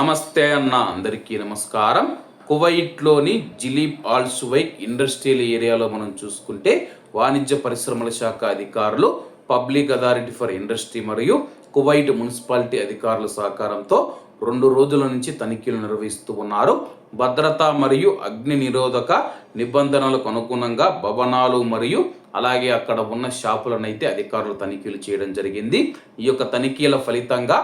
నమస్తే అన్న అందరికీ నమస్కారం. కువైట్లోని జిలీబ్ ఆల్ సువైక్ ఇండస్ట్రియల్ ఏరియాలో మనం చూసుకుంటే వాణిజ్య పరిశ్రమల శాఖ అధికారులు పబ్లిక్ అథారిటీ ఫర్ ఇండస్ట్రీ మరియు కువైట్ మున్సిపాలిటీ అధికారుల సహకారంతో రెండు రోజుల నుంచి తనిఖీలు నిర్వహిస్తూ ఉన్నారు. భద్రత మరియు అగ్ని నిరోధక నిబంధనలకు అనుగుణంగా భవనాలు మరియు అలాగే అక్కడ ఉన్న షాపులను అయితే అధికారులు తనిఖీలు చేయడం జరిగింది. ఈ యొక్క తనిఖీల ఫలితంగా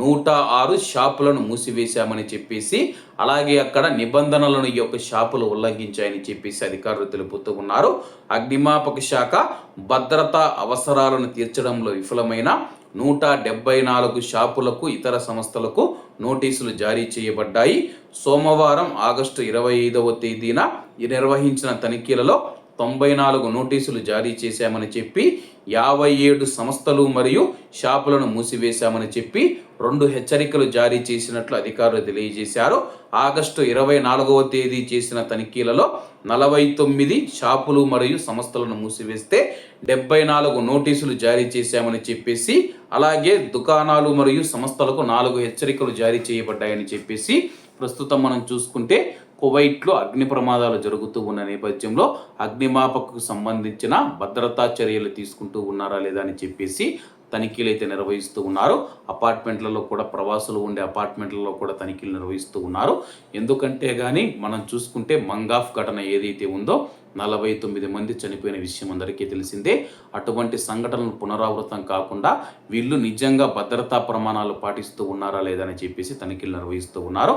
నూట ఆరు షాపులను మూసివేశామని చెప్పేసి అలాగే అక్కడ నిబంధనలను ఈ యొక్క షాపులు ఉల్లంఘించాయని చెప్పేసి అధికారులు తెలుపుతూ ఉన్నారు. అగ్నిమాపక శాఖ భద్రతా అవసరాలను తీర్చడంలో విఫలమైన నూట డెబ్బై నాలుగు షాపులకు ఇతర సంస్థలకు నోటీసులు జారీ చేయబడ్డాయి. సోమవారం ఆగస్టు ఇరవై ఐదవ తేదీన నిర్వహించిన తనిఖీలలో తొంభై నాలుగు నోటీసులు జారీ చేశామని చెప్పి యాభై ఏడు సంస్థలు మరియు షాపులను మూసివేశామని చెప్పి రెండు హెచ్చరికలు జారీ చేసినట్లు అధికారులు తెలియజేశారు. ఆగస్టు ఇరవై నాలుగవ తేదీ చేసిన తనిఖీలలో నలభై తొమ్మిది షాపులు మరియు సంస్థలను మూసివేస్తే డెబ్బై నాలుగు నోటీసులు జారీ చేశామని చెప్పేసి అలాగే దుకాణాలు మరియు సంస్థలకు నాలుగు హెచ్చరికలు జారీ చేయబడ్డాయని చెప్పేసి ప్రస్తుతం మనం చూసుకుంటే కువైట్లో అగ్ని ప్రమాదాలు జరుగుతూ ఉన్న నేపథ్యంలో అగ్నిమాపకకు సంబంధించిన భద్రతా చర్యలు తీసుకుంటూ ఉన్నారా లేదా అని చెప్పేసి తనిఖీలు అయితే నిర్వహిస్తూ ఉన్నారు. అపార్ట్మెంట్లలో కూడా ప్రవాసులు ఉండే అపార్ట్మెంట్లలో కూడా తనిఖీలు నిర్వహిస్తూ ఉన్నారు. ఎందుకంటే కానీ మనం చూసుకుంటే మంగాఫ్ ఘటన ఏదైతే ఉందో నలభై తొమ్మిది మంది చనిపోయిన విషయం అందరికీ తెలిసిందే. అటువంటి సంఘటనలు పునరావృతం కాకుండా వీళ్ళు నిజంగా భద్రతా ప్రమాణాలు పాటిస్తూ ఉన్నారా లేదా అని చెప్పేసి తనిఖీలు నిర్వహిస్తూ ఉన్నారు.